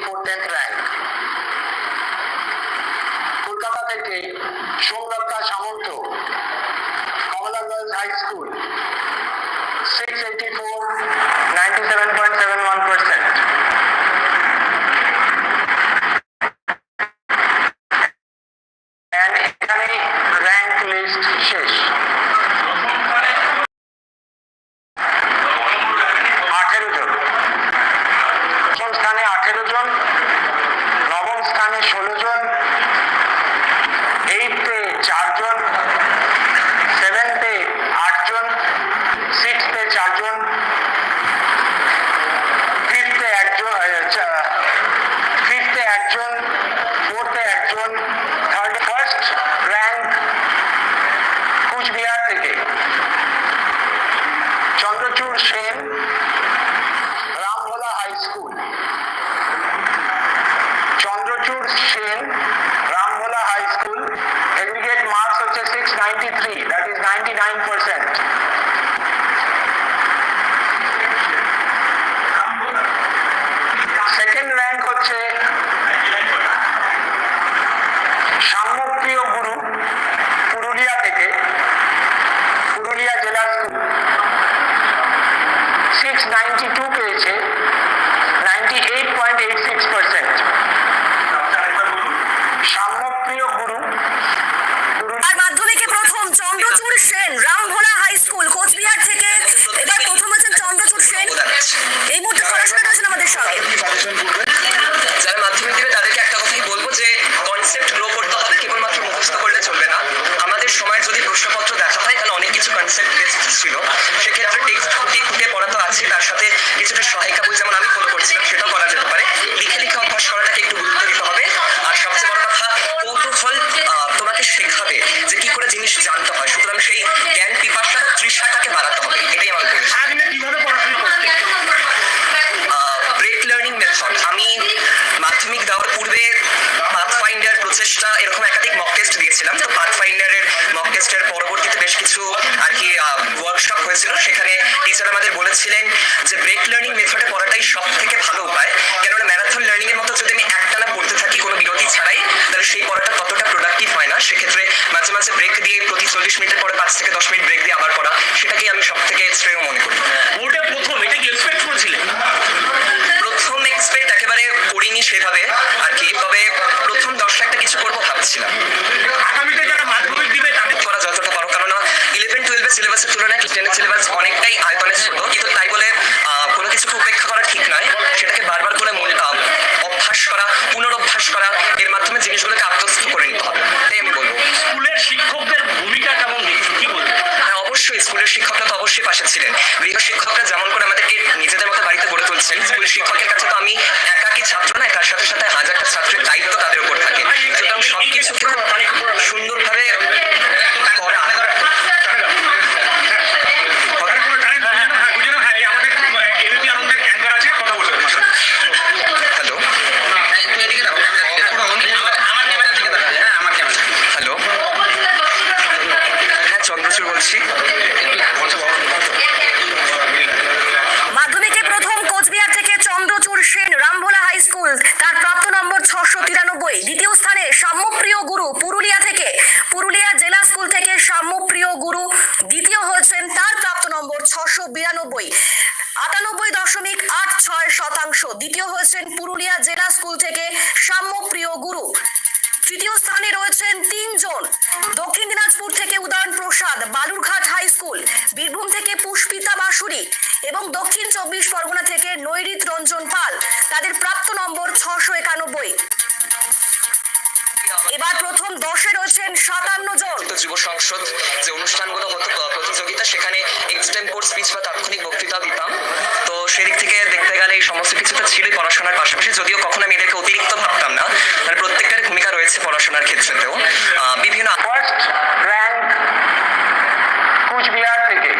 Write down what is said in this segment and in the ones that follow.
important semester পরবর্তীতে বেশ কিছু আর কি ওয়ার্কশপ হয়েছিল। সেখানে টিচার আমাদের বলেছিলেন যে ব্রেক লার্নিং মেথডে পড়াটাই সব থেকে ভালো উপায়। কেননা ম্যারাথন লার্নিং এর মতো যদি আমি একটানা পড়তে থাকি কোনো বিরতি ছাড়াই, তাহলে সেই পড়াটা ততটা প্রোডাক্টিভ হয় না। সেক্ষেত্রে মাঝে মাঝে ব্রেক দিয়ে প্রতি চল্লিশ মিনিটের পরে পাঁচ থেকে দশ মিনিট ব্রেক দিয়ে আবার পড়া, সেটাকেই আমি সব থেকে শ্রেয় মনে করি। হ্যাঁ। ওটা প্রথম, এটা কি এক্সপেক্ট করেছিলেন? এক্সপেক্ট একেবারে করিনি সেভাবে আর কি তবে প্রথম দশটা একটা কিছু করব ভাবছিলাম। আগামীতে যারা মাধ্যমিক দিবে তাদের করা যতটা পারো কেননা ইলেভেন টুয়েলভের সিলেবাসের তুলনায় টেনের সিলেবাস অনেকটাই আয়তনে ছোট কিন্তু তাই বলে আহ, কোনো কিছুকে উপেক্ষা করা ঠিক নয়। সেটাকে বারবার করে মূল অভ্যাস করা পুনরভ্যাস করা এর মাধ্যমে জিনিসগুলোকে আত্মস্থ করে নিতে হবে। তাই আমি বলব। স্কুলের শিক্ষকদের ভূমিকা স্কুলের শিক্ষকরা তো অবশ্যই পাশে ছিলেন। গৃহ শিক্ষকরা যেমন করে আমাদেরকে নিজেদের মতো বাড়িতে গড়ে তুলছেন, স্কুলের শিক্ষকের কাছে তো আমি একা কি ছাত্র নয়, তার সাথে সাথে হাজারটা ছাত্রের দায়িত্ব তাদের উপর থাকে। সুতরাং সবকিছুকে সুন্দরভাবে পুরুলিয়া থেকে। পুরুলিয়া জেলা স্কুল থেকে সাম্যপ্রিয় গুরু দ্বিতীয় হয়েছেন তার প্রাপ্ত নম্বর ছশো বিরানব্বই। আটানব্বই দশমিক আট ছয় শতাংশ। দ্বিতীয় হয়েছেন পুরুলিয়া জেলা স্কুল থেকে সাম্যপ্রিয় গুরু। তৃতীয় স্থানে রয়েছেন তিনজন। দক্ষিণ দিনাজপুর থেকে উদয়ন প্রসাদ, বালুরঘাট হাই স্কুল, বীরভূম থেকে পুষ্পিতা বাসুরি এবং দক্ষিণ চব্বিশ পরগনা থেকে নৈরিত রঞ্জন পাল। তাদের প্রাপ্ত নম্বর ছশো একানব্বই। এবার প্রথম দশে রয়েছেন সাতান্ন জন। যুব সংসদ যে অনুষ্ঠানগুলো হতো প্রতিযোগিতা সেখানে এক্সটেম্পোর স্পিচ বা তাৎক্ষণিক বক্তৃতা দিতাম। তো সেদিক থেকে দেখতে গেলে এই সমস্ত কিছুটা ছিলই পড়াশোনার পাশাপাশি যদিও কখনো আমি এদেরকে অতিরিক্ত ভাবতাম না। মানে প্রত্যেকটার ভূমিকা রয়েছে পড়াশোনার ক্ষেত্রেতেও। আহ, বিভিন্ন ফার্স্ট র্যাঙ্ক কুচবিহার থেকে।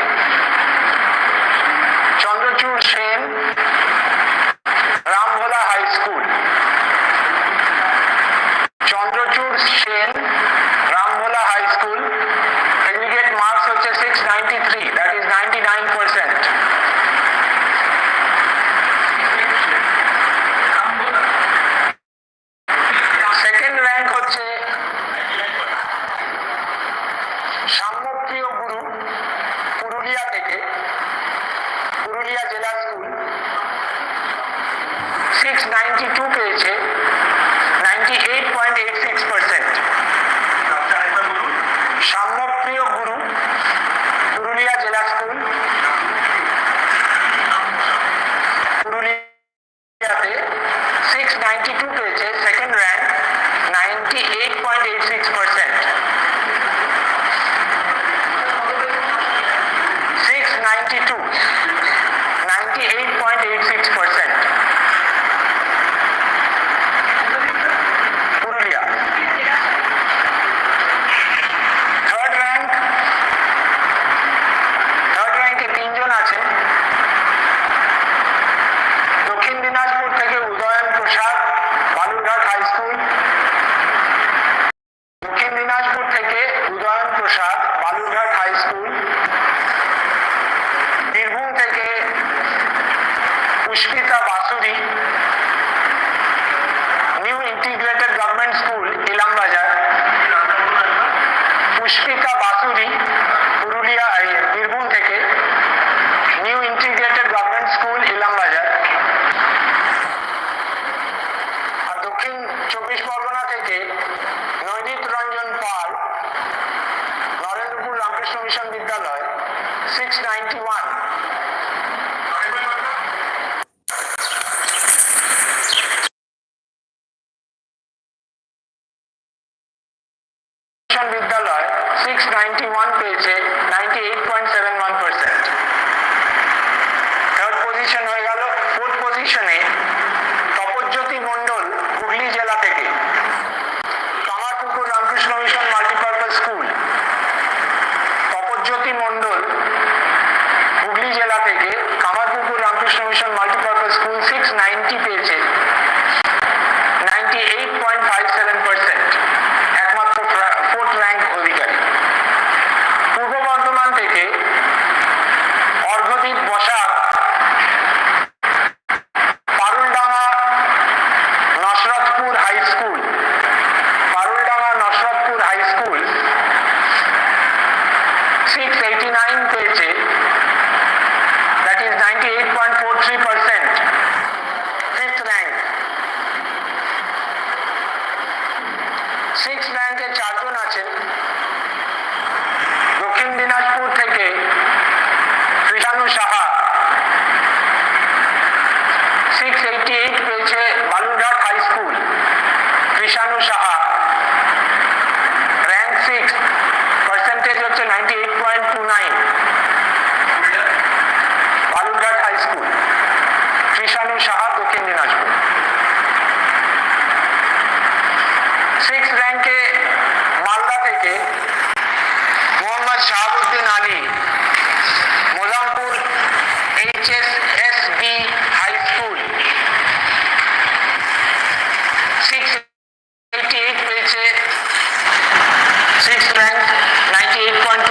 পুরুলিয়াতে সিক্স নাইনটি টু পেয়েছে second rank ninety eight point eight six percent six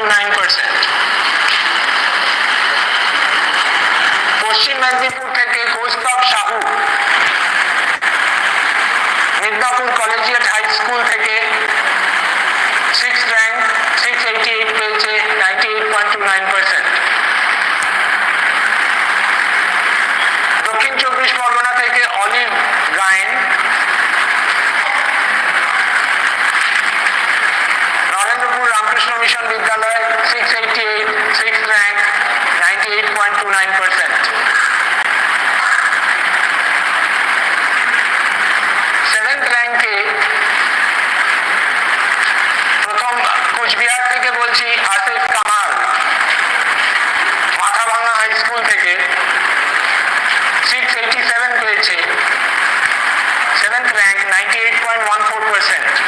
9%. percent.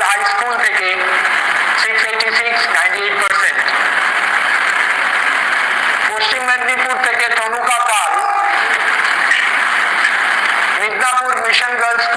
Local high school থেকে six eighty six ninety eight percent Paschim Medinipur থেকে Tanuka Pal Midnapore mission girls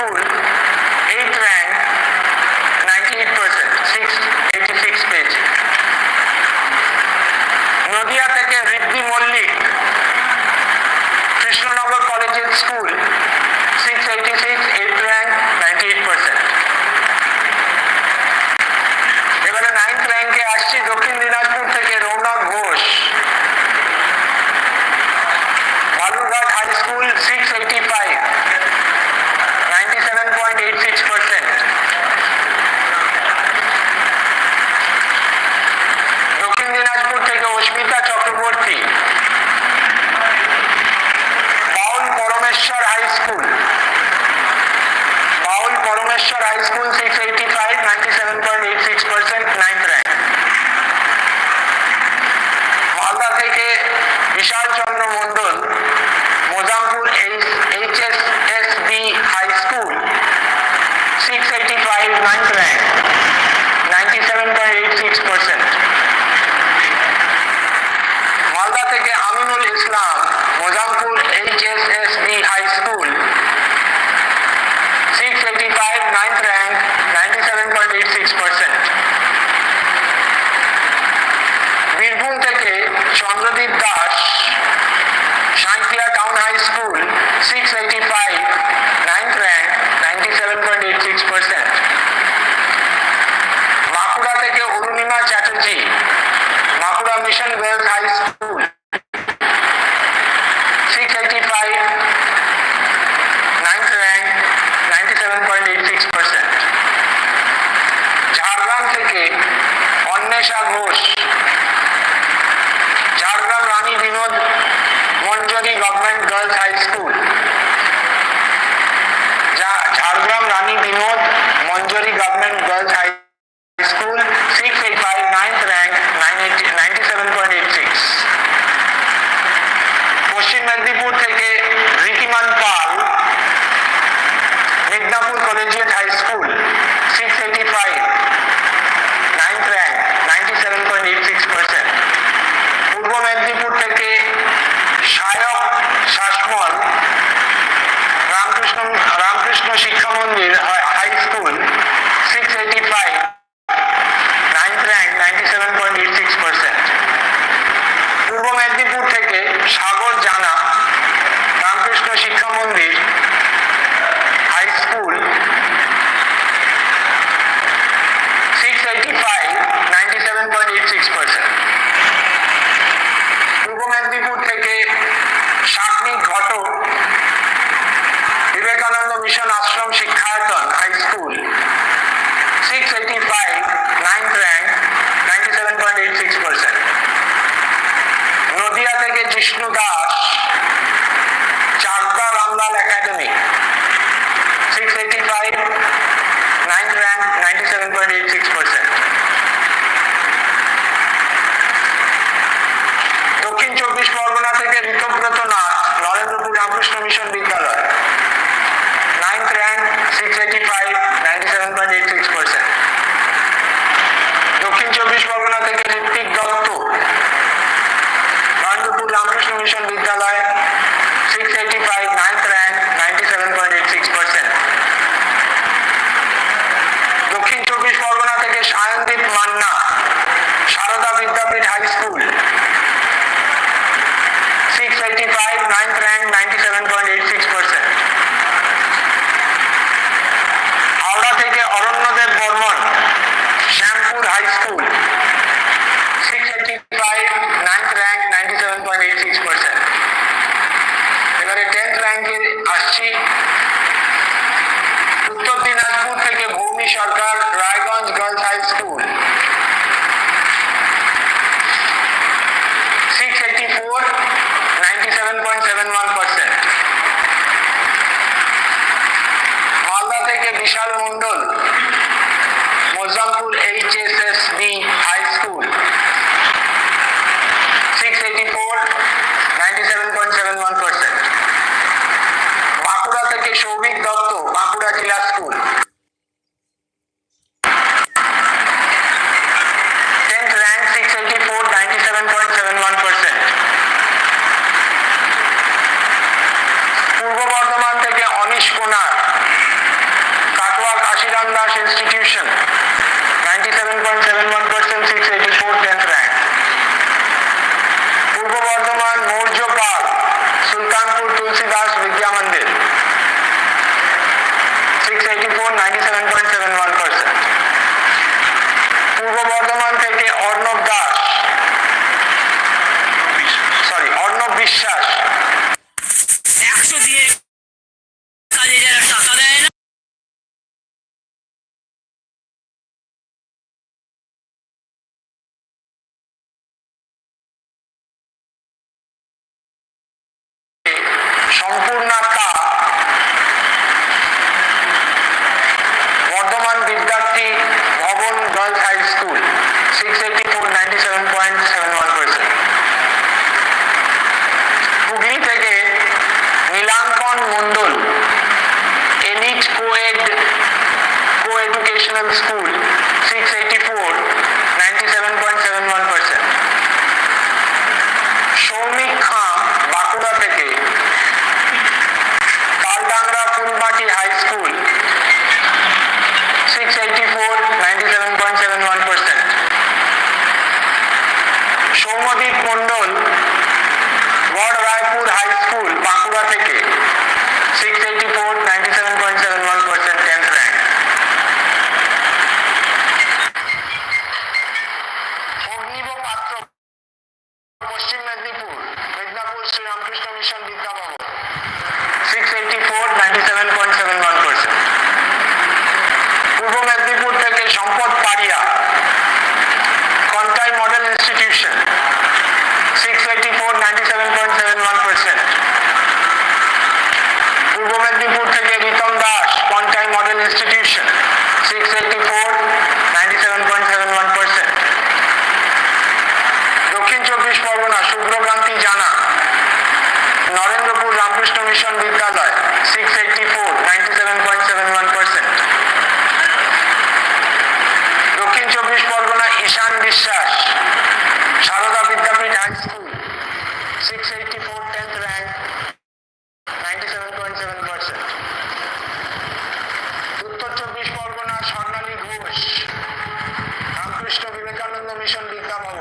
Chandradip Das right now Bishal Mondal Magnus School, six eighty.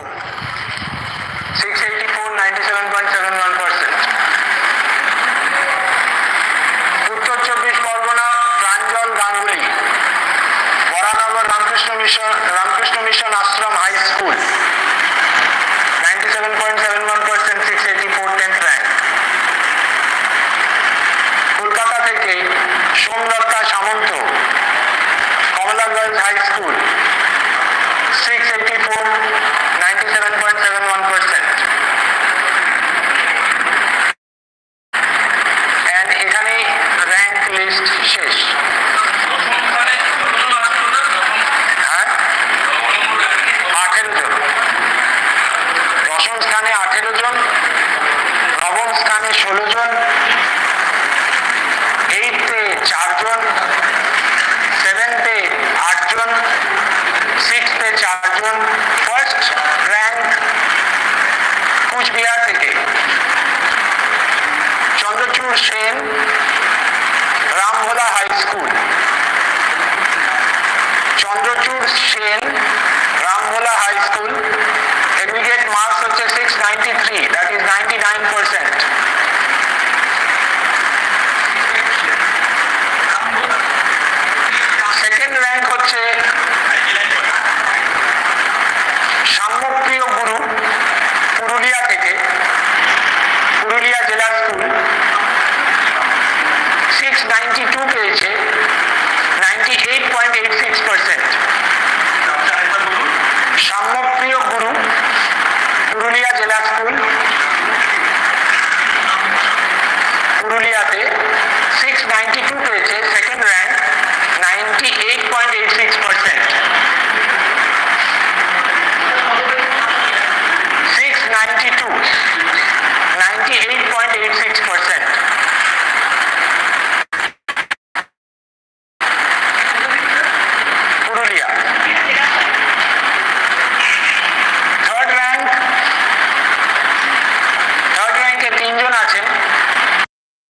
Yeah. স্থানে